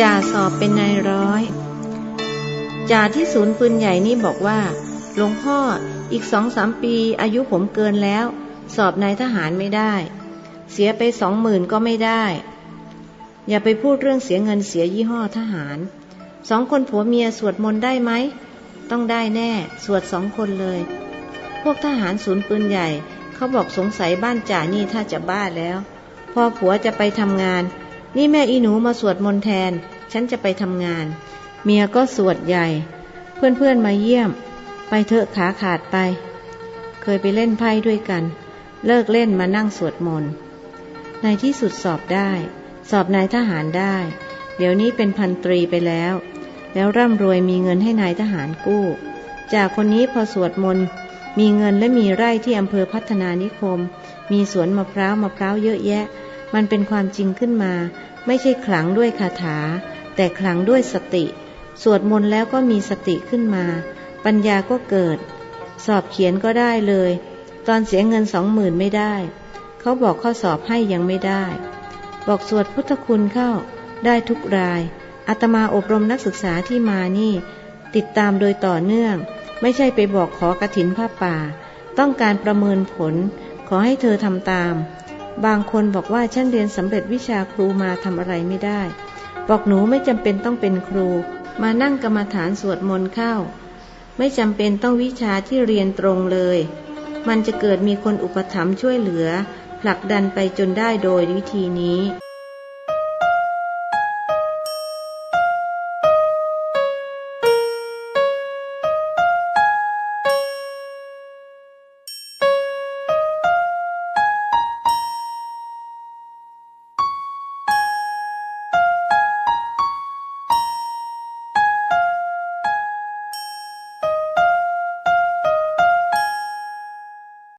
จ่าสอบเป็นนายร้อย จ่าที่ศูนย์ปืนใหญ่นี่บอกว่า หลวงพ่ออีกสองสามปีอายุผมเกินแล้ว สอบนายทหารไม่ได้ เสียไปสองหมื่นก็ไม่ได้ อย่าไปพูดเรื่องเสียเงินเสียยี่ห้อทหาร สองคนผัวเมียสวดมนต์ได้ไหม ต้องได้แน่ สวดสองคนเลย พวกทหารศูนย์ปืนใหญ่ เขาบอกสงสัยบ้านจ่านี่ถ้าจะบ้าแล้ว พอผัวจะไปทำงาน นี่แม่อีหนูมาสวดมนต์แทน ฉันจะไปทำงาน เมียก็สวดใหญ่ เพื่อนๆมาเยี่ยม ไปเถอะขาขาดไป เคยไปเล่นไพ่ด้วยกัน เลิกเล่นมานั่งสวดมนต์ ในที่สุดสอบได้ สอบนายทหารได้ เดี๋ยวนี้เป็นพันตรีไปแล้ว แล้วร่ำรวยมีเงินให้นายทหารกู้ จากคนนี้พอสวดมนต์มีเงินและมีไร่ที่อำเภอพัฒนานิคม มีสวนมะพร้าวมะพร้าวเยอะแยะ มันเป็นความจริงขึ้นมา ไม่ใช่ขลังด้วยคาถา แต่ขลังด้วยสติ สวดมนต์แล้วก็มีสติขึ้นมา ปัญญาก็เกิด สอบเขียนก็ได้เลย ตอนเสียเงินสองหมื่นไม่ได้ เขาบอกข้อสอบให้ยังไม่ได้ บอกสวดพุทธคุณเข้า ได้ทุกรายอาตมาอบรมนักศึกษาที่มานี่ ติดตามโดยต่อเนื่อง ไม่ใช่ไปบอกขอกระถินผ้าป่า ต้องการประเมินผล ขอให้เธอทำตาม บางคนบอกว่าฉันเรียนสำเร็จวิชาครูมาทำอะไรไม่ได้ บอกหนูไม่จำเป็นต้องเป็นครู มานั่งกรรมฐานสวดมนต์เข้า ไม่จำเป็นต้องวิชาที่เรียนตรงเลย มันจะเกิดมีคนอุปถัมภ์ช่วยเหลือผลักดันไปจนได้โดยวิธีนี้